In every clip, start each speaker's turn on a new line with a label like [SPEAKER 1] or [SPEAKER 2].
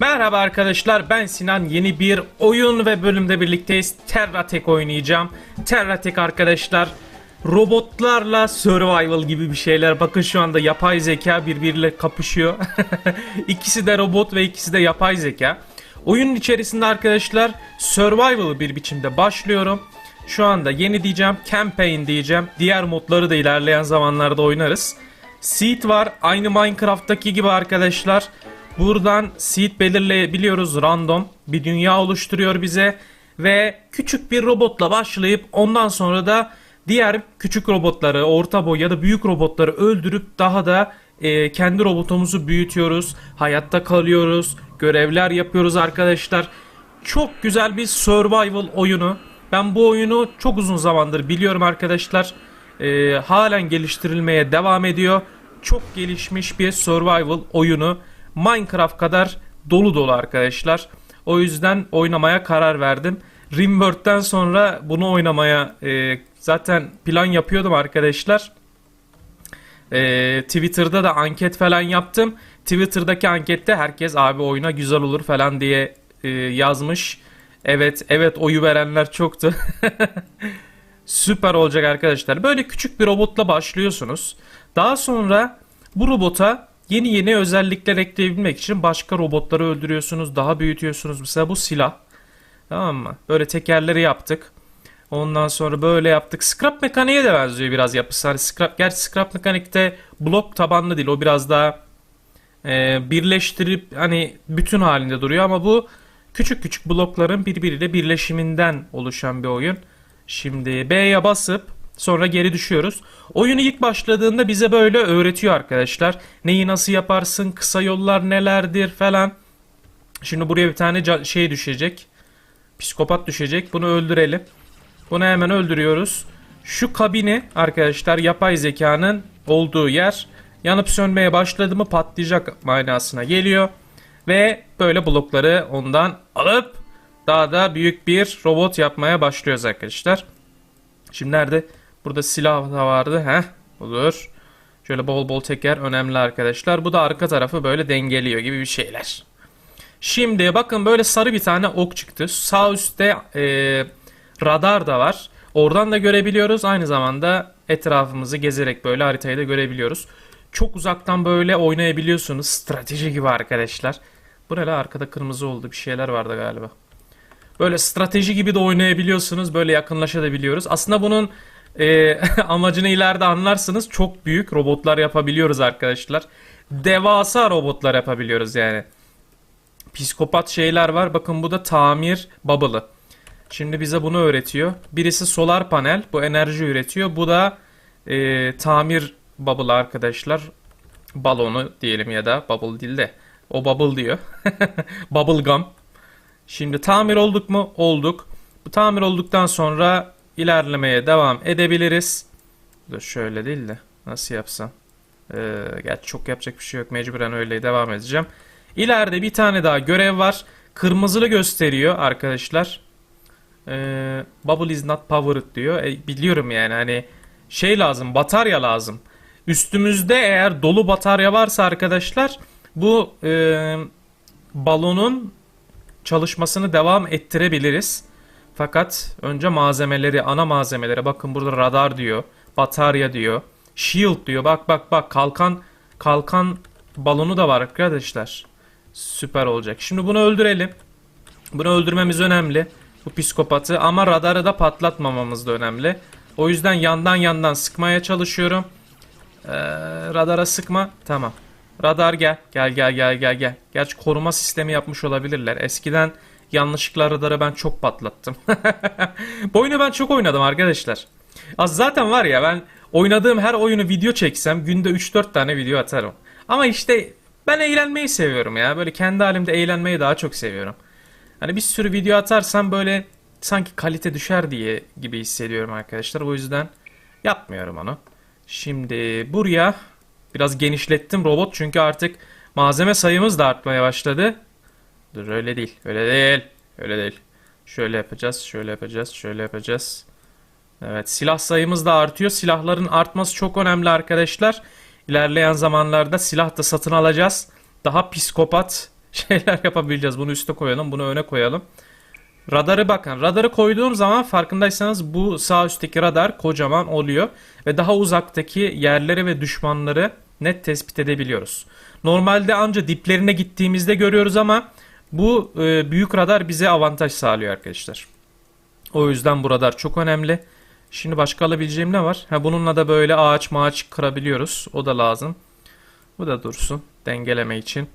[SPEAKER 1] Merhaba arkadaşlar ben Sinan yeni bir oyun ve bölümde birlikteyiz. Terratek oynayacağım. Terratek arkadaşlar robotlarla survival gibi bir şeyler. Bakın şu anda yapay zeka birbiriyle kapışıyor. ikisi de robot ve ikisi de yapay zeka. Oyunun içerisinde arkadaşlar survival bir biçimde başlıyorum. Şu anda yeni diyeceğim, campaign diyeceğim. Diğer modları da ilerleyen zamanlarda oynarız. Seed var. Aynı Minecraft'taki gibi arkadaşlar. Buradan seed belirleyebiliyoruz random. Bir dünya oluşturuyor bize. Ve küçük bir robotla başlayıp ondan sonra da diğer küçük robotları, orta boy ya da büyük robotları öldürüp daha da e, kendi robotumuzu büyütüyoruz. Hayatta kalıyoruz. Görevler yapıyoruz arkadaşlar. Çok güzel bir survival oyunu. Ben bu oyunu çok uzun zamandır biliyorum arkadaşlar. Ee, halen geliştirilmeye devam ediyor. Çok gelişmiş bir survival oyunu. Minecraft kadar dolu dolu arkadaşlar. O yüzden oynamaya karar verdim. Rimworld'den sonra bunu oynamaya e, zaten plan yapıyordum arkadaşlar. E, Twitter'da da anket falan yaptım. Twitter'daki ankette herkes abi oyuna güzel olur falan diye e, yazmış. Evet evet oyu verenler çoktu. Süper olacak arkadaşlar. Böyle küçük bir robotla başlıyorsunuz. Daha sonra bu robota yeni yeni özellikler ekleyebilmek için başka robotları öldürüyorsunuz. Daha büyütüyorsunuz. Mesela bu silah. Tamam mı? Böyle tekerleri yaptık. Ondan sonra böyle yaptık. Scrap mekaniğe de benziyor biraz yapısı. Hani scrap, gerçi scrap mekanikte blok tabanlı değil. O biraz daha e, birleştirip hani bütün halinde duruyor ama bu küçük küçük blokların birbiriyle birleşiminden oluşan bir oyun. Şimdi B'ye basıp sonra geri düşüyoruz. Oyunu ilk başladığında bize böyle öğretiyor arkadaşlar. Neyi nasıl yaparsın, kısa yollar nelerdir falan. Şimdi buraya bir tane şey düşecek. Psikopat düşecek. Bunu öldürelim. Bunu hemen öldürüyoruz. Şu kabini arkadaşlar yapay zekanın olduğu yer yanıp sönmeye başladı mı patlayacak manasına geliyor. Ve böyle blokları ondan alıp daha da büyük bir robot yapmaya başlıyoruz arkadaşlar. Şimdi nerede? Burada silah da vardı. Heh olur. Şöyle bol bol teker önemli arkadaşlar. Bu da arka tarafı böyle dengeliyor gibi bir şeyler. Şimdi bakın böyle sarı bir tane ok çıktı. Sağ üstte e, radar da var. Oradan da görebiliyoruz. Aynı zamanda etrafımızı gezerek böyle haritayı da görebiliyoruz. Çok uzaktan böyle oynayabiliyorsunuz. Strateji gibi arkadaşlar. Bu ne arkada kırmızı oldu bir şeyler vardı galiba. Böyle strateji gibi de oynayabiliyorsunuz. Böyle yakınlaşabiliyoruz. Aslında bunun e, amacını ileride anlarsınız. Çok büyük robotlar yapabiliyoruz arkadaşlar. Devasa robotlar yapabiliyoruz yani. Psikopat şeyler var. Bakın bu da tamir bubble'ı. Şimdi bize bunu öğretiyor. Birisi solar panel. Bu enerji üretiyor. Bu da e, tamir bubble arkadaşlar. Balonu diyelim ya da bubble değil de. O bubble diyor. bubble gum. Şimdi tamir olduk mu? Olduk. Bu tamir olduktan sonra ilerlemeye devam edebiliriz. Dur şöyle değil de nasıl yapsam? Ee, gerçi çok yapacak bir şey yok. Mecburen öyle devam edeceğim. İleride bir tane daha görev var. Kırmızılı gösteriyor arkadaşlar. Ee, bubble is not powered diyor. E, biliyorum yani hani şey lazım batarya lazım. Üstümüzde eğer dolu batarya varsa arkadaşlar bu e, balonun çalışmasını devam ettirebiliriz. Fakat önce malzemeleri, ana malzemelere bakın burada radar diyor, batarya diyor, shield diyor. Bak bak bak kalkan kalkan balonu da var arkadaşlar. Süper olacak. Şimdi bunu öldürelim. Bunu öldürmemiz önemli. Bu psikopatı ama radarı da patlatmamamız da önemli. O yüzden yandan yandan sıkmaya çalışıyorum. Ee, radara sıkma. Tamam. Radar gel. Gel gel gel gel gel. Gerçi koruma sistemi yapmış olabilirler. Eskiden yanlışlıkla radarı ben çok patlattım. Bu oyunu ben çok oynadım arkadaşlar. Az zaten var ya ben oynadığım her oyunu video çeksem günde 3-4 tane video atarım. Ama işte ben eğlenmeyi seviyorum ya. Böyle kendi halimde eğlenmeyi daha çok seviyorum. Hani bir sürü video atarsam böyle sanki kalite düşer diye gibi hissediyorum arkadaşlar. O yüzden yapmıyorum onu. Şimdi buraya biraz genişlettim robot çünkü artık malzeme sayımız da artmaya başladı. Dur öyle değil. Öyle değil. Öyle değil. Şöyle yapacağız. Şöyle yapacağız. Şöyle yapacağız. Evet silah sayımız da artıyor. Silahların artması çok önemli arkadaşlar. İlerleyen zamanlarda silah da satın alacağız. Daha psikopat şeyler yapabileceğiz. Bunu üste koyalım, bunu öne koyalım. Radarı bakın. Radarı koyduğum zaman farkındaysanız bu sağ üstteki radar kocaman oluyor. Ve daha uzaktaki yerleri ve düşmanları net tespit edebiliyoruz. Normalde anca diplerine gittiğimizde görüyoruz ama bu e, büyük radar bize avantaj sağlıyor arkadaşlar. O yüzden bu radar çok önemli. Şimdi başka alabileceğim ne var? Ha, bununla da böyle ağaç mağaç kırabiliyoruz. O da lazım. Bu da dursun dengeleme için.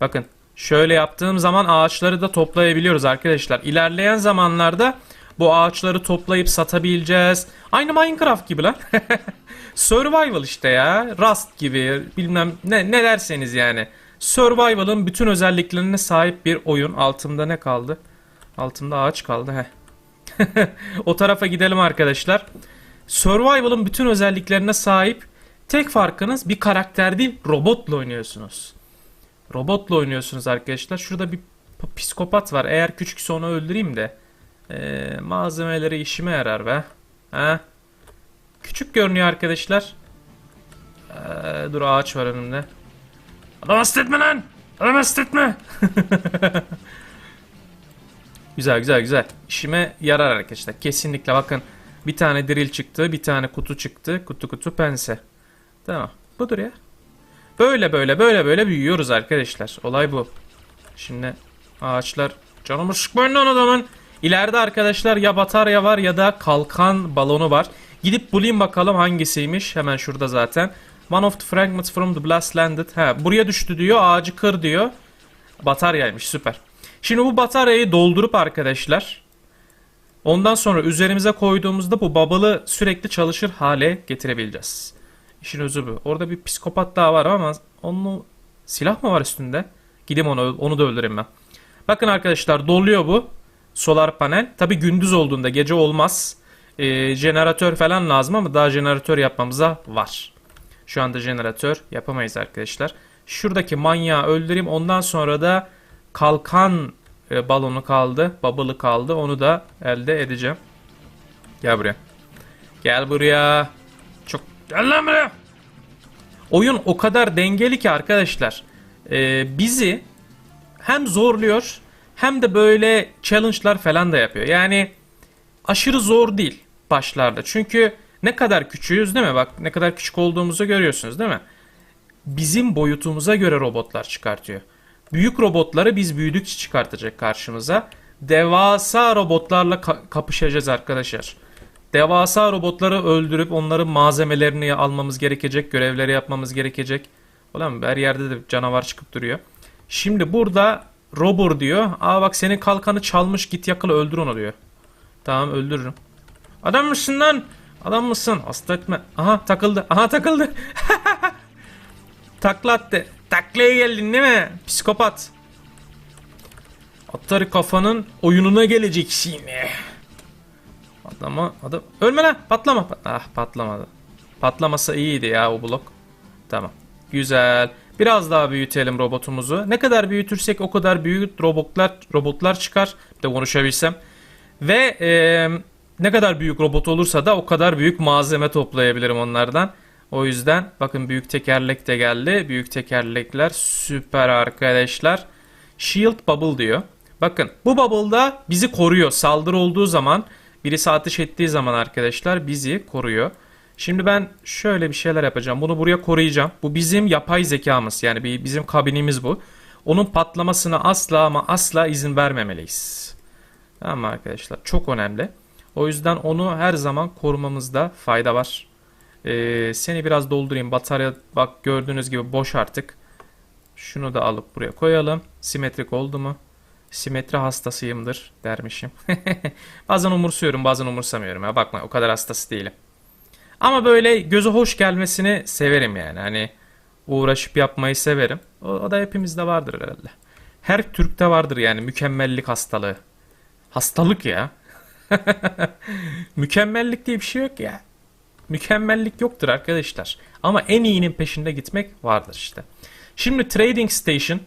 [SPEAKER 1] Bakın şöyle yaptığım zaman ağaçları da toplayabiliyoruz arkadaşlar. İlerleyen zamanlarda bu ağaçları toplayıp satabileceğiz. Aynı Minecraft gibi lan. Survival işte ya. Rust gibi bilmem ne, ne derseniz yani. Survival'ın bütün özelliklerine sahip bir oyun. Altımda ne kaldı? Altımda ağaç kaldı. Heh. o tarafa gidelim arkadaşlar. Survival'ın bütün özelliklerine sahip tek farkınız bir karakter değil robotla oynuyorsunuz. Robotla oynuyorsunuz arkadaşlar. Şurada bir psikopat var. Eğer küçükse onu öldüreyim de ee, malzemeleri işime yarar be. Ha? Küçük görünüyor arkadaşlar. Ee, dur ağaç var önümde. Adam etme lan! Adam etme! güzel güzel güzel. İşime yarar arkadaşlar. Kesinlikle bakın. Bir tane drill çıktı. Bir tane kutu çıktı. Kutu kutu pense. Tamam. Budur ya. Böyle böyle böyle böyle büyüyoruz arkadaşlar. Olay bu. Şimdi ağaçlar canımı sıkmayın lan adamın. İleride arkadaşlar ya batarya var ya da kalkan balonu var. Gidip bulayım bakalım hangisiymiş. Hemen şurada zaten. One of the fragments from the blast landed. Ha, buraya düştü diyor. Ağacı kır diyor. Bataryaymış süper. Şimdi bu bataryayı doldurup arkadaşlar ondan sonra üzerimize koyduğumuzda bu bubble'ı sürekli çalışır hale getirebileceğiz. İşin özü bu. Orada bir psikopat daha var ama onu silah mı var üstünde? Gideyim onu onu da öldüreyim ben. Bakın arkadaşlar doluyor bu solar panel. Tabi gündüz olduğunda gece olmaz. Ee, jeneratör falan lazım ama daha jeneratör yapmamıza var. Şu anda jeneratör yapamayız arkadaşlar. Şuradaki manyağı öldüreyim. Ondan sonra da kalkan e, balonu kaldı. Bubble'ı kaldı. Onu da elde edeceğim. Gel buraya. Gel buraya. Çok gel lan buraya. Oyun o kadar dengeli ki arkadaşlar. e, bizi hem zorluyor hem de böyle challenge'lar falan da yapıyor. Yani aşırı zor değil başlarda. Çünkü ne kadar küçüğüz değil mi? Bak ne kadar küçük olduğumuzu görüyorsunuz değil mi? Bizim boyutumuza göre robotlar çıkartıyor. Büyük robotları biz büyüdükçe çıkartacak karşımıza. Devasa robotlarla ka- kapışacağız arkadaşlar. Devasa robotları öldürüp onların malzemelerini almamız gerekecek, görevleri yapmamız gerekecek. Ulan her yerde de canavar çıkıp duruyor. Şimdi burada Robur diyor. Aa bak senin kalkanı çalmış git yakala öldür onu diyor. Tamam öldürürüm. Adam mısın lan? Adam mısın? Hasta etme. Aha takıldı. Aha takıldı. Takla attı. Taklaya geldin değil mi? Psikopat. Atari kafanın oyununa geleceksin. Adama adam ölme lan patlama. Ah patlamadı. Patlamasa iyiydi ya o blok. Tamam. Güzel. Biraz daha büyütelim robotumuzu. Ne kadar büyütürsek o kadar büyük robotlar robotlar çıkar. Bir de konuşabilsem. Ve e, ne kadar büyük robot olursa da o kadar büyük malzeme toplayabilirim onlardan. O yüzden bakın büyük tekerlek de geldi. Büyük tekerlekler süper arkadaşlar. Shield Bubble diyor. Bakın bu bubble'da bizi koruyor. Saldırı olduğu zaman birisi ateş ettiği zaman arkadaşlar bizi koruyor. Şimdi ben şöyle bir şeyler yapacağım. Bunu buraya koruyacağım. Bu bizim yapay zekamız. Yani bizim kabinimiz bu. Onun patlamasına asla ama asla izin vermemeliyiz. Tamam arkadaşlar? Çok önemli. O yüzden onu her zaman korumamızda fayda var. Ee, seni biraz doldurayım. Batarya bak gördüğünüz gibi boş artık. Şunu da alıp buraya koyalım. Simetrik oldu mu? Simetri hastasıyımdır dermişim. bazen umursuyorum bazen umursamıyorum. Ya bakma o kadar hastası değilim. Ama böyle göze hoş gelmesini severim yani. Hani uğraşıp yapmayı severim. O, o da hepimizde vardır herhalde. Her Türk'te vardır yani mükemmellik hastalığı. Hastalık ya. Mükemmellik diye bir şey yok ya. Mükemmellik yoktur arkadaşlar. Ama en iyinin peşinde gitmek vardır işte. Şimdi Trading Station.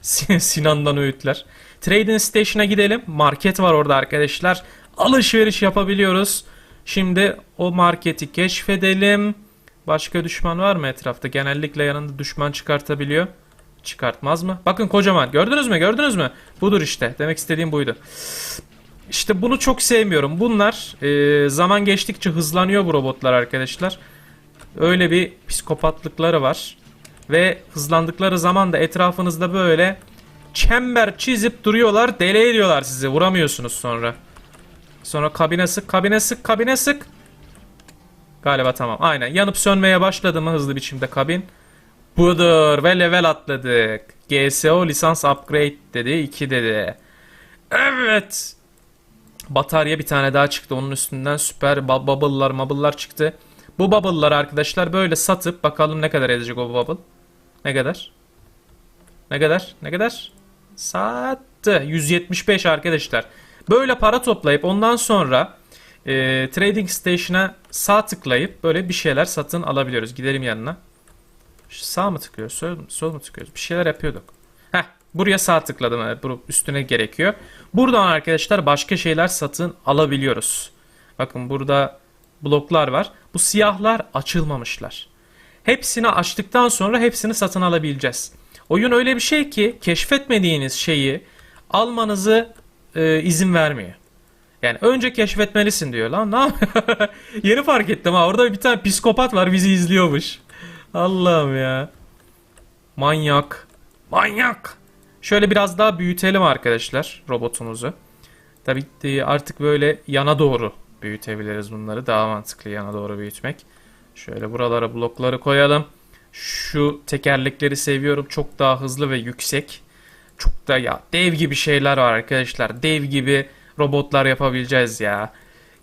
[SPEAKER 1] Sinan'dan öğütler. Trading Station'a gidelim. Market var orada arkadaşlar. Alışveriş yapabiliyoruz. Şimdi o marketi keşfedelim. Başka düşman var mı etrafta? Genellikle yanında düşman çıkartabiliyor. Çıkartmaz mı? Bakın kocaman. Gördünüz mü? Gördünüz mü? Budur işte. Demek istediğim buydu. İşte bunu çok sevmiyorum. Bunlar e, zaman geçtikçe hızlanıyor bu robotlar arkadaşlar. Öyle bir psikopatlıkları var. Ve hızlandıkları zaman da etrafınızda böyle çember çizip duruyorlar. Deli ediyorlar sizi. Vuramıyorsunuz sonra. Sonra kabine sık, kabine sık, kabine sık. Galiba tamam. Aynen. Yanıp sönmeye başladı mı hızlı biçimde kabin. Budur ve level atladık. GSO lisans upgrade dedi. 2 dedi. Evet. Batarya bir tane daha çıktı. Onun üstünden süper bu- bubble'lar mabıllar çıktı. Bu bubble'ları arkadaşlar böyle satıp bakalım ne kadar edecek o bubble. Ne kadar? Ne kadar? Ne kadar? Sattı. 175 arkadaşlar. Böyle para toplayıp ondan sonra e, trading station'a sağ tıklayıp böyle bir şeyler satın alabiliyoruz. Gidelim yanına. Sağ mı tıklıyoruz? Sol, sol mu tıklıyoruz? Bir şeyler yapıyorduk. Buraya sağ tıkladım. Evet, üstüne gerekiyor. Buradan arkadaşlar başka şeyler satın alabiliyoruz. Bakın burada bloklar var. Bu siyahlar açılmamışlar. Hepsini açtıktan sonra hepsini satın alabileceğiz. Oyun öyle bir şey ki keşfetmediğiniz şeyi almanızı e, izin vermiyor. Yani önce keşfetmelisin diyor lan. Ne Yeni fark ettim ha. Orada bir tane psikopat var bizi izliyormuş. Allah'ım ya. Manyak. Manyak. Şöyle biraz daha büyütelim arkadaşlar robotumuzu. Tabii ki artık böyle yana doğru büyütebiliriz bunları. Daha mantıklı yana doğru büyütmek. Şöyle buralara blokları koyalım. Şu tekerlekleri seviyorum. Çok daha hızlı ve yüksek. Çok da ya dev gibi şeyler var arkadaşlar. Dev gibi robotlar yapabileceğiz ya.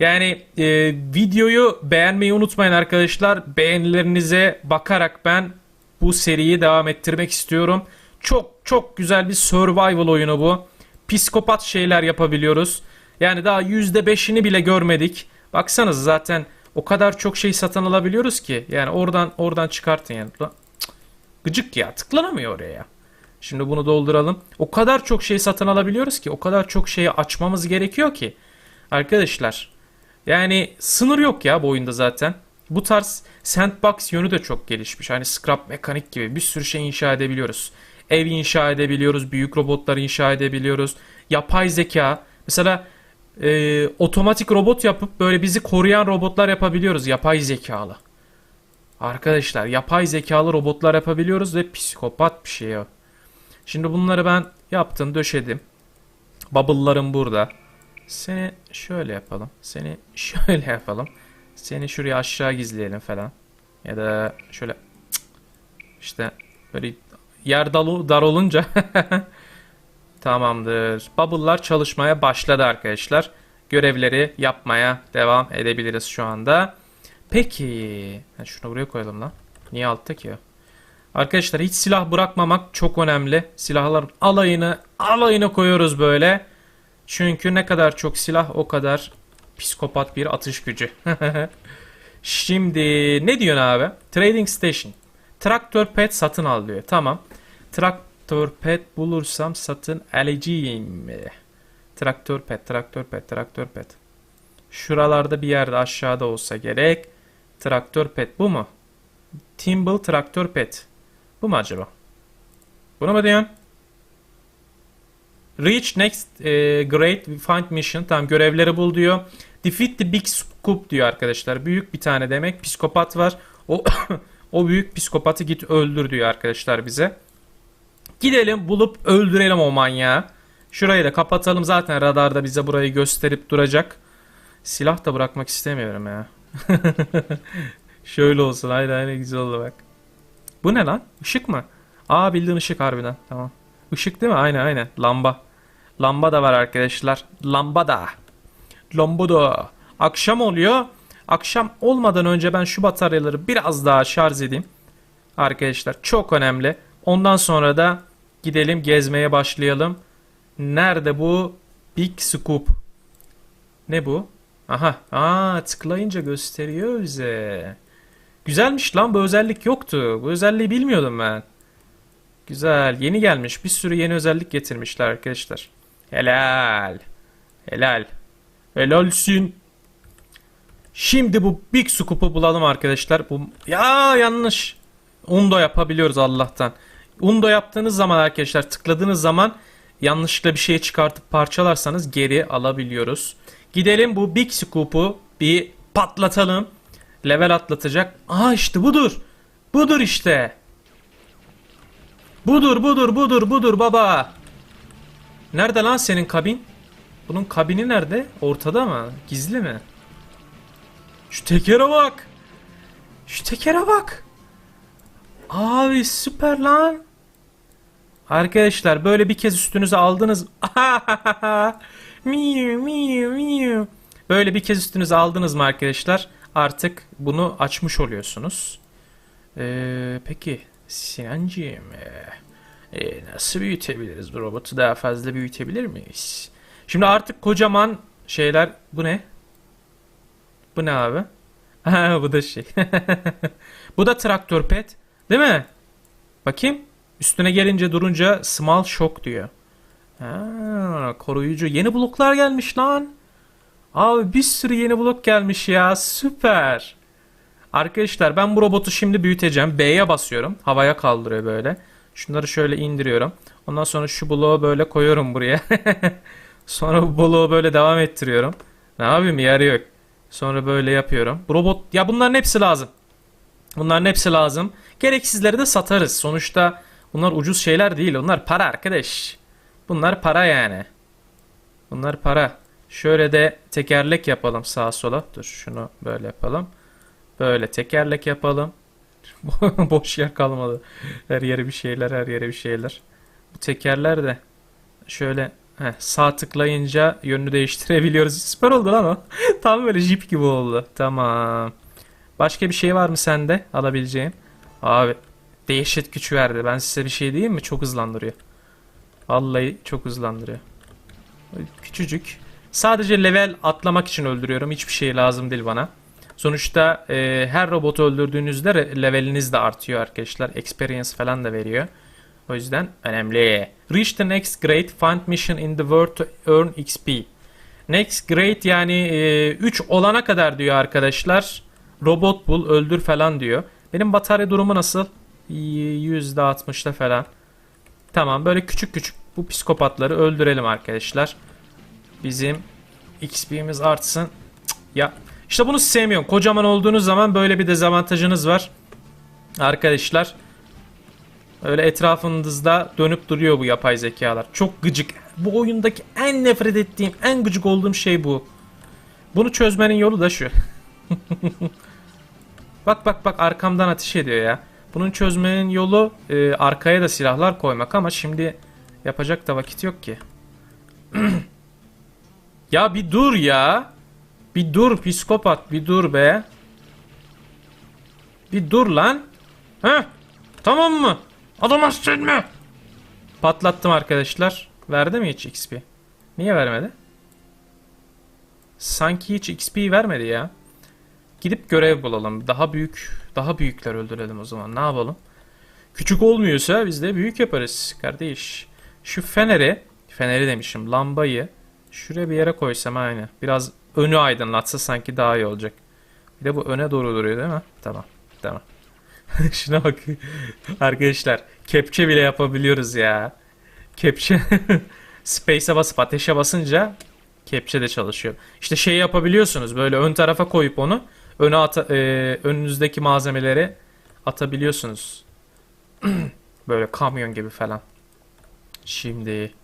[SPEAKER 1] Yani e, videoyu beğenmeyi unutmayın arkadaşlar. Beğenilerinize bakarak ben bu seriyi devam ettirmek istiyorum. Çok çok güzel bir survival oyunu bu. Psikopat şeyler yapabiliyoruz. Yani daha %5'ini bile görmedik. Baksanız zaten o kadar çok şey satın alabiliyoruz ki. Yani oradan oradan çıkartın yani. Gıcık ya tıklanamıyor oraya ya. Şimdi bunu dolduralım. O kadar çok şey satın alabiliyoruz ki. O kadar çok şeyi açmamız gerekiyor ki. Arkadaşlar yani sınır yok ya bu oyunda zaten. Bu tarz sandbox yönü de çok gelişmiş. Hani scrap mekanik gibi bir sürü şey inşa edebiliyoruz. Ev inşa edebiliyoruz. Büyük robotlar inşa edebiliyoruz. Yapay zeka. Mesela e, otomatik robot yapıp böyle bizi koruyan robotlar yapabiliyoruz. Yapay zekalı. Arkadaşlar yapay zekalı robotlar yapabiliyoruz ve psikopat bir şey o. Şimdi bunları ben yaptım döşedim. Bubble'larım burada. Seni şöyle yapalım. Seni şöyle yapalım. Seni şuraya aşağı gizleyelim falan. Ya da şöyle işte böyle yer dalı dar olunca tamamdır. Bubble'lar çalışmaya başladı arkadaşlar. Görevleri yapmaya devam edebiliriz şu anda. Peki. Şunu buraya koyalım lan. Niye altta ki? Arkadaşlar hiç silah bırakmamak çok önemli. Silahların alayını alayını koyuyoruz böyle. Çünkü ne kadar çok silah o kadar psikopat bir atış gücü. Şimdi ne diyorsun abi? Trading Station. Traktör pet satın al diyor. Tamam. Traktör pet bulursam satın alacağım. Traktör pet, traktör pet, traktör pet. Şuralarda bir yerde aşağıda olsa gerek. Traktör pet bu mu? Timble traktör pet. Bu mu acaba? Bunu mu diyorsun? Reach next e, great find mission. Tamam görevleri bul diyor. Defeat the big scoop diyor arkadaşlar. Büyük bir tane demek. Psikopat var. O o büyük psikopatı git öldür diyor arkadaşlar bize. Gidelim bulup öldürelim o manyağı. Şurayı da kapatalım. Zaten radarda bize burayı gösterip duracak. Silah da bırakmak istemiyorum ya. Şöyle olsun. Haydi haydi güzel oldu bak. Bu ne lan? Işık mı? Aa bildiğin ışık harbiden. Tamam. Işık değil mi? Aynen aynen. Lamba. Lamba da var arkadaşlar. Lamba da. Lamba da. Akşam oluyor. Akşam olmadan önce ben şu bataryaları biraz daha şarj edeyim. Arkadaşlar çok önemli. Ondan sonra da gidelim gezmeye başlayalım. Nerede bu Big Scoop? Ne bu? Aha. Aa tıklayınca gösteriyor bize. Güzelmiş lan bu özellik yoktu. Bu özelliği bilmiyordum ben. Güzel. Yeni gelmiş. Bir sürü yeni özellik getirmişler arkadaşlar. Helal. Helal. Helalsin. Şimdi bu Big Scoop'u bulalım arkadaşlar. Bu ya yanlış. Onu da yapabiliyoruz Allah'tan. Undo yaptığınız zaman arkadaşlar tıkladığınız zaman yanlışlıkla bir şey çıkartıp parçalarsanız geri alabiliyoruz. Gidelim bu Big Scoop'u bir patlatalım. Level atlatacak. Aa işte budur. Budur işte. Budur budur budur budur baba. Nerede lan senin kabin? Bunun kabini nerede? Ortada mı? Gizli mi? Şu tekere bak. Şu tekere bak. Abi süper lan. Arkadaşlar böyle bir kez üstünüze aldınız. miu miu miu. Böyle bir kez üstünüze aldınız mı arkadaşlar? Artık bunu açmış oluyorsunuz. Ee, peki Sinancığım ee, e, nasıl büyütebiliriz bu robotu daha fazla büyütebilir miyiz? Şimdi artık kocaman şeyler bu ne? Bu ne abi? Bu da şey. bu da traktör pet. Değil mi? Bakayım. Üstüne gelince durunca small shock diyor. Ha, koruyucu. Yeni bloklar gelmiş lan. Abi bir sürü yeni blok gelmiş ya. Süper. Arkadaşlar ben bu robotu şimdi büyüteceğim. B'ye basıyorum. Havaya kaldırıyor böyle. Şunları şöyle indiriyorum. Ondan sonra şu bloğu böyle koyuyorum buraya. sonra bu bloğu böyle devam ettiriyorum. Ne yapayım yarı yok. Sonra böyle yapıyorum. Robot ya bunların hepsi lazım. Bunların hepsi lazım. Gereksizleri de satarız. Sonuçta bunlar ucuz şeyler değil. Bunlar para arkadaş. Bunlar para yani. Bunlar para. Şöyle de tekerlek yapalım sağa sola. Dur şunu böyle yapalım. Böyle tekerlek yapalım. Boş yer kalmadı. Her yere bir şeyler, her yere bir şeyler. Bu tekerler de şöyle heh, sağ tıklayınca yönünü değiştirebiliyoruz. Süper oldu lan o. Tam böyle jip gibi oldu. Tamam. Başka bir şey var mı sende alabileceğim? Abi dehşet güç verdi. Ben size bir şey diyeyim mi? Çok hızlandırıyor. Vallahi çok hızlandırıyor. Küçücük. Sadece level atlamak için öldürüyorum. Hiçbir şey lazım değil bana. Sonuçta e, her robotu öldürdüğünüzde leveliniz de artıyor arkadaşlar. Experience falan da veriyor. O yüzden önemli. Reach the next grade. Find mission in the world to earn XP. Next grade yani 3 olana kadar diyor arkadaşlar. Robot bul, öldür falan diyor. Benim batarya durumu nasıl? %60'da falan. Tamam böyle küçük küçük bu psikopatları öldürelim arkadaşlar. Bizim XP'miz artsın. Cık, ya işte bunu sevmiyorum. Kocaman olduğunuz zaman böyle bir dezavantajınız var. Arkadaşlar. Öyle etrafınızda dönüp duruyor bu yapay zekalar. Çok gıcık. Bu oyundaki en nefret ettiğim, en gıcık olduğum şey bu. Bunu çözmenin yolu da şu. bak bak bak arkamdan ateş ediyor ya. Bunun çözmenin yolu e, arkaya da silahlar koymak ama şimdi yapacak da vakit yok ki. ya bir dur ya. Bir dur psikopat bir dur be. Bir dur lan. Heh. Tamam mı? Adamazsın mı? Patlattım arkadaşlar. Verdi mi hiç XP? Niye vermedi? Sanki hiç XP vermedi ya. Gidip görev bulalım. Daha büyük, daha büyükler öldürelim o zaman. Ne yapalım? Küçük olmuyorsa biz de büyük yaparız kardeş. Şu feneri, feneri demişim, lambayı şuraya bir yere koysam aynı. Biraz önü aydınlatsa sanki daha iyi olacak. Bir de bu öne doğru duruyor değil mi? Tamam. Tamam. Şuna bak. Arkadaşlar kepçe bile yapabiliyoruz ya. Kepçe Space'e basıp ateşe basınca kepçe de çalışıyor. İşte şey yapabiliyorsunuz. Böyle ön tarafa koyup onu öne ata, e, önünüzdeki malzemeleri atabiliyorsunuz. Böyle kamyon gibi falan. Şimdi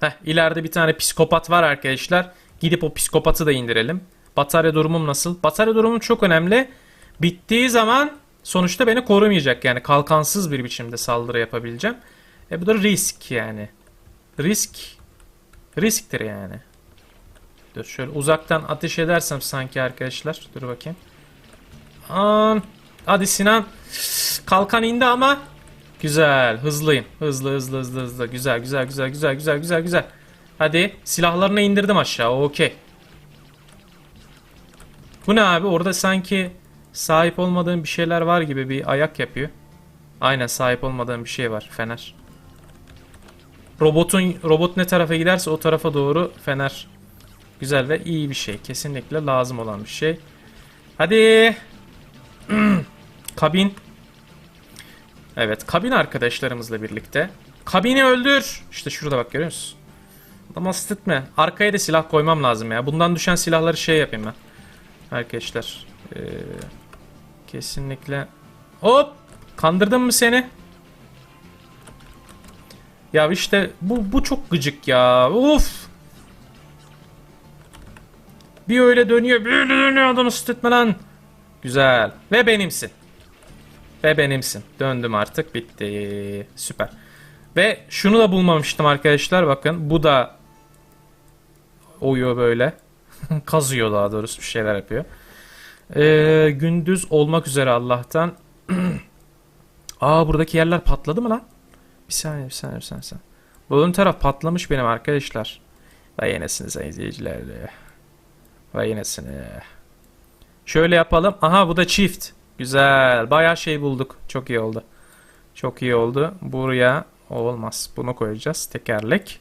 [SPEAKER 1] Heh, ileride bir tane psikopat var arkadaşlar. Gidip o psikopatı da indirelim. Batarya durumum nasıl? Batarya durumum çok önemli. Bittiği zaman sonuçta beni korumayacak. Yani kalkansız bir biçimde saldırı yapabileceğim. E bu da risk yani. Risk. Risktir yani. Dur şöyle uzaktan ateş edersem sanki arkadaşlar. Dur bakayım. An. Hadi Sinan. Kalkan indi ama. Güzel. Hızlıyım. Hızlı hızlı hızlı hızlı. Güzel güzel güzel güzel güzel güzel güzel. Hadi silahlarını indirdim aşağı. Okey. Bu ne abi? Orada sanki sahip olmadığım bir şeyler var gibi bir ayak yapıyor. Aynen sahip olmadığım bir şey var. Fener. Robotun robot ne tarafa giderse o tarafa doğru fener. Güzel ve iyi bir şey. Kesinlikle lazım olan bir şey. Hadi. Kabin. Evet kabin arkadaşlarımızla birlikte. Kabini öldür. İşte şurada bak görüyor musun? Adam hasta etme. Arkaya da silah koymam lazım ya. Bundan düşen silahları şey yapayım ben. Arkadaşlar. Ee, kesinlikle. Hop! Kandırdım mı seni? Ya işte bu, bu çok gıcık ya. Uf! Bir öyle dönüyor, bir dönüyor adam etme lan. Güzel. Ve benimsin. Ve benimsin. Döndüm artık. Bitti. Süper. Ve şunu da bulmamıştım arkadaşlar. Bakın bu da oyuyor böyle. Kazıyor daha doğrusu bir şeyler yapıyor. Ee, gündüz olmak üzere Allah'tan. Aa buradaki yerler patladı mı lan? Bir saniye bir saniye bir saniye. bir saniye. Bu ön taraf patlamış benim arkadaşlar. Vay yenesini sayın izleyiciler. Vay yenesini. Şöyle yapalım. Aha bu da çift. Güzel. Bayağı şey bulduk. Çok iyi oldu. Çok iyi oldu. Buraya olmaz. Bunu koyacağız. Tekerlek.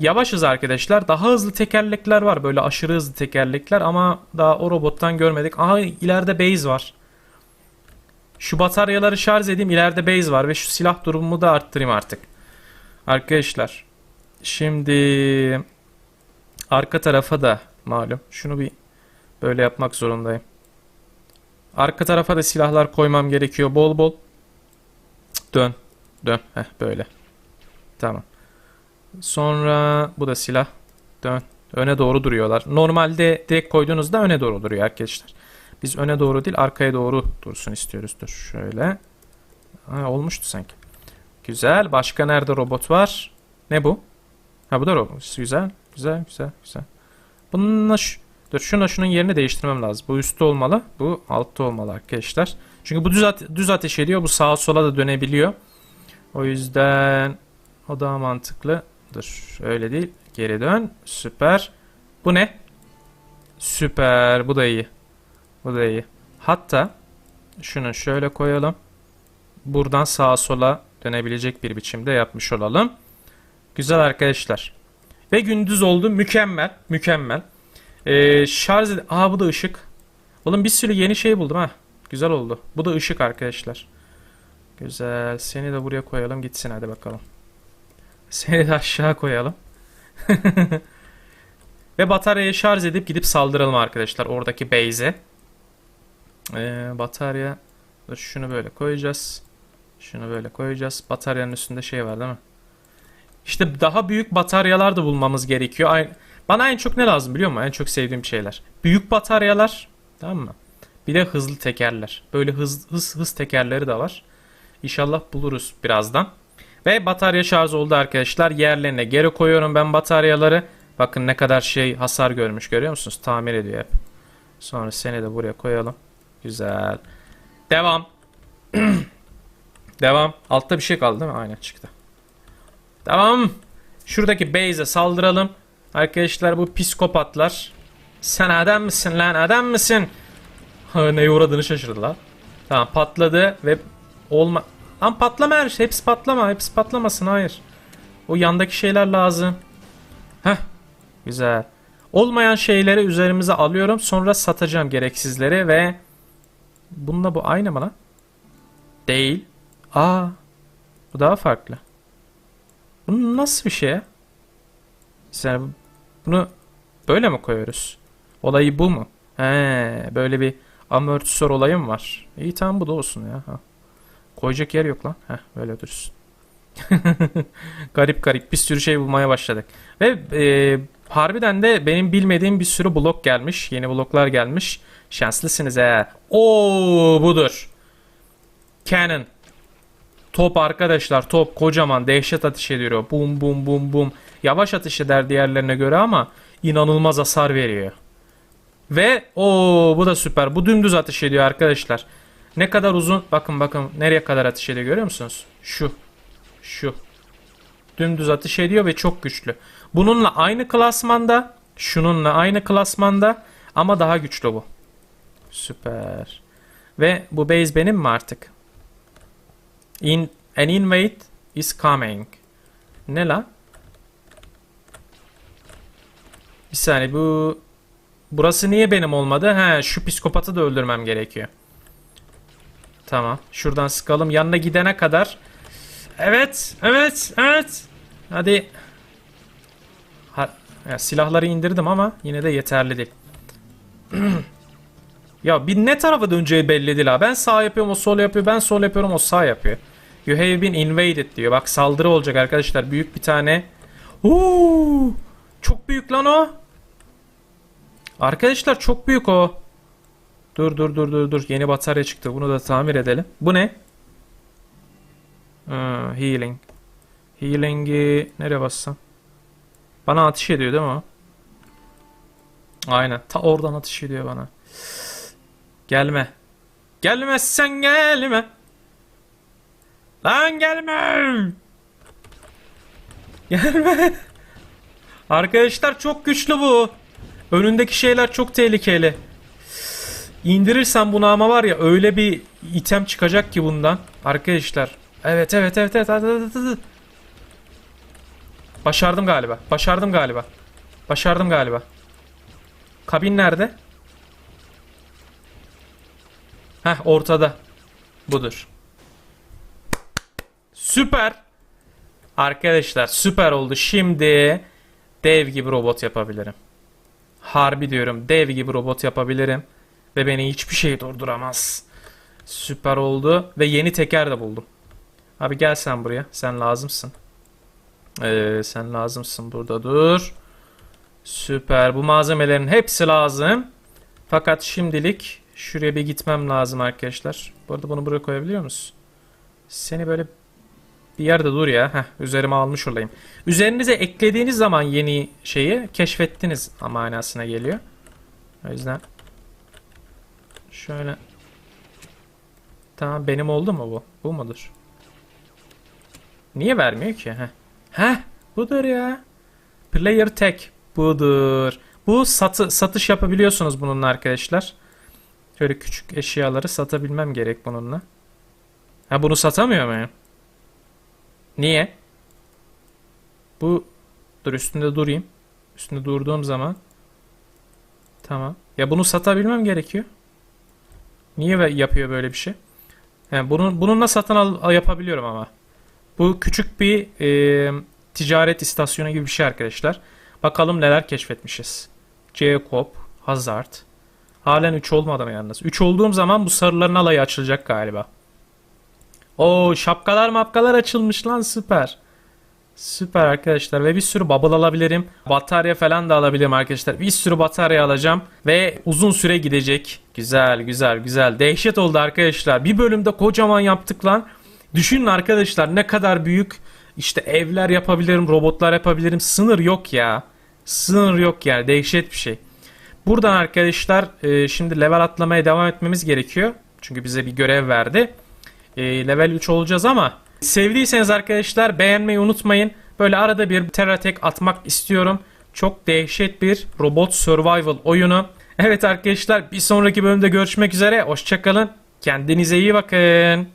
[SPEAKER 1] Yavaşız arkadaşlar. Daha hızlı tekerlekler var. Böyle aşırı hızlı tekerlekler ama daha o robottan görmedik. Aha ileride base var. Şu bataryaları şarj edeyim. İleride base var ve şu silah durumumu da arttırayım artık. Arkadaşlar. Şimdi arka tarafa da malum. Şunu bir böyle yapmak zorundayım. Arka tarafa da silahlar koymam gerekiyor bol bol. Dön. Dön. Heh böyle. Tamam. Sonra bu da silah. Dön. Öne doğru duruyorlar. Normalde direkt koyduğunuzda öne doğru duruyor arkadaşlar. Biz öne doğru değil arkaya doğru dursun istiyoruz. Dur şöyle. Ha, olmuştu sanki. Güzel. Başka nerede robot var? Ne bu? Ha bu da robot. Güzel. Güzel güzel güzel. Bununla şu... Dur şuna şunun yerini değiştirmem lazım. Bu üstte olmalı. Bu altta olmalı arkadaşlar. Çünkü bu düz, ate- düz ateş ediyor. Bu sağa sola da dönebiliyor. O yüzden o daha mantıklı. Dur öyle değil. Geri dön. Süper. Bu ne? Süper. Bu da iyi. Bu da iyi. Hatta şunu şöyle koyalım. Buradan sağa sola dönebilecek bir biçimde yapmış olalım. Güzel arkadaşlar. Ve gündüz oldu. Mükemmel. Mükemmel. Ee, şarj Aa bu da ışık. Oğlum bir sürü yeni şey buldum ha. Güzel oldu. Bu da ışık arkadaşlar. Güzel. Seni de buraya koyalım gitsin hadi bakalım. Seni de aşağı koyalım. Ve bataryayı şarj edip gidip saldıralım arkadaşlar oradaki base'e. Ee, batarya Dur şunu böyle koyacağız. Şunu böyle koyacağız. Bataryanın üstünde şey var değil mi? İşte daha büyük bataryalar da bulmamız gerekiyor. Bana en çok ne lazım biliyor musun? En çok sevdiğim şeyler. Büyük bataryalar, tamam mı? Bir de hızlı tekerler. Böyle hız hız hız tekerleri de var. İnşallah buluruz birazdan. Ve batarya şarj oldu arkadaşlar. Yerlerine geri koyuyorum ben bataryaları. Bakın ne kadar şey hasar görmüş görüyor musunuz? Tamir ediyor hep. Sonra seni de buraya koyalım. Güzel. Devam. Devam. Altta bir şey kaldı değil mi? Aynen çıktı. Tamam. Şuradaki base'e saldıralım. Arkadaşlar bu psikopatlar. Sen adam mısın lan adam mısın? Ha, neye uğradığını şaşırdı lan. Tamam patladı ve olma... Lan patlama her şey. Hepsi patlama. Hepsi patlamasın. Hayır. O yandaki şeyler lazım. Heh. Güzel. Olmayan şeyleri üzerimize alıyorum. Sonra satacağım gereksizleri ve... Bununla bu aynı mı lan? Değil. Aa. Bu daha farklı. Bu nasıl bir şey ya? Sen bunu böyle mi koyuyoruz? Olayı bu mu? He, böyle bir amortisör olayı mı var? İyi tamam bu da olsun ya. Ha. Koyacak yer yok lan. Heh, böyle dursun. garip garip bir sürü şey bulmaya başladık. Ve e, harbiden de benim bilmediğim bir sürü blok gelmiş. Yeni bloklar gelmiş. Şanslısınız he. Oo budur. Cannon. Top arkadaşlar top kocaman dehşet ateş ediyor. Bum bum bum bum. Yavaş ateş eder diğerlerine göre ama inanılmaz hasar veriyor. Ve o bu da süper. Bu dümdüz ateş ediyor arkadaşlar. Ne kadar uzun bakın bakın nereye kadar ateş ediyor görüyor musunuz? Şu. Şu. Dümdüz ateş ediyor ve çok güçlü. Bununla aynı klasmanda, şununla aynı klasmanda ama daha güçlü bu. Süper. Ve bu base benim mi artık? In, an invade is coming. Ne la? Bir saniye bu... Burası niye benim olmadı? He şu psikopatı da öldürmem gerekiyor. Tamam. Şuradan sıkalım. Yanına gidene kadar. Evet. Evet. Evet. Hadi. Ha, ya silahları indirdim ama yine de yeterli değil. ya bir ne tarafa döneceği belli değil ha. Ben sağ yapıyorum o sol yapıyor. Ben sol yapıyorum o sağ yapıyor. You have been invaded diyor. Bak saldırı olacak arkadaşlar. Büyük bir tane. Oo! Çok büyük lan o. Arkadaşlar çok büyük o. Dur dur dur dur dur. Yeni batarya çıktı. Bunu da tamir edelim. Bu ne? Ha, healing. Healing'i nereye bassam? Bana ateş ediyor değil mi o? Aynen. Ta oradan ateş ediyor bana. Gelme. Gelmezsen gelme. Lan gelme. Gelme. Arkadaşlar çok güçlü bu. Önündeki şeyler çok tehlikeli. İndirirsen bunu ama var ya öyle bir item çıkacak ki bundan. Arkadaşlar. Evet evet evet evet. Hadi, hadi, hadi. Başardım galiba. Başardım galiba. Başardım galiba. Kabin nerede? Heh ortada. Budur. Süper. Arkadaşlar süper oldu. Şimdi dev gibi robot yapabilirim. Harbi diyorum dev gibi robot yapabilirim. Ve beni hiçbir şey durduramaz. Süper oldu. Ve yeni teker de buldum. Abi gel sen buraya. Sen lazımsın. Ee, sen lazımsın burada dur. Süper. Bu malzemelerin hepsi lazım. Fakat şimdilik şuraya bir gitmem lazım arkadaşlar. Bu arada bunu buraya koyabiliyor musun? Seni böyle bir yerde dur ya. Heh, üzerime almış olayım. Üzerinize eklediğiniz zaman yeni şeyi keşfettiniz manasına geliyor. O yüzden şöyle Tamam benim oldu mu bu? Bu mudur? Niye vermiyor ki? Heh. Heh budur ya. Player tag budur. Bu satı, satış yapabiliyorsunuz bununla arkadaşlar. Şöyle küçük eşyaları satabilmem gerek bununla. Ha bunu satamıyor muyum? Niye? Bu dur üstünde durayım. Üstünde durduğum zaman tamam. Ya bunu satabilmem gerekiyor. Niye ve- yapıyor böyle bir şey? Yani bunun bununla satın al, yapabiliyorum ama. Bu küçük bir e, ticaret istasyonu gibi bir şey arkadaşlar. Bakalım neler keşfetmişiz. Jacob, Hazard. Halen 3 olmadı mı yalnız? 3 olduğum zaman bu sarıların alayı açılacak galiba. Oo şapkalar mapkalar açılmış lan süper. Süper arkadaşlar ve bir sürü bubble alabilirim. Batarya falan da alabilirim arkadaşlar. Bir sürü batarya alacağım ve uzun süre gidecek. Güzel güzel güzel. Dehşet oldu arkadaşlar. Bir bölümde kocaman yaptık lan. Düşünün arkadaşlar ne kadar büyük işte evler yapabilirim, robotlar yapabilirim. Sınır yok ya. Sınır yok yani. Dehşet bir şey. Buradan arkadaşlar e, şimdi level atlamaya devam etmemiz gerekiyor. Çünkü bize bir görev verdi. E, level 3 olacağız ama sevdiyseniz arkadaşlar beğenmeyi unutmayın. Böyle arada bir Terratek atmak istiyorum. Çok dehşet bir robot survival oyunu. Evet arkadaşlar bir sonraki bölümde görüşmek üzere. Hoşçakalın. Kendinize iyi bakın.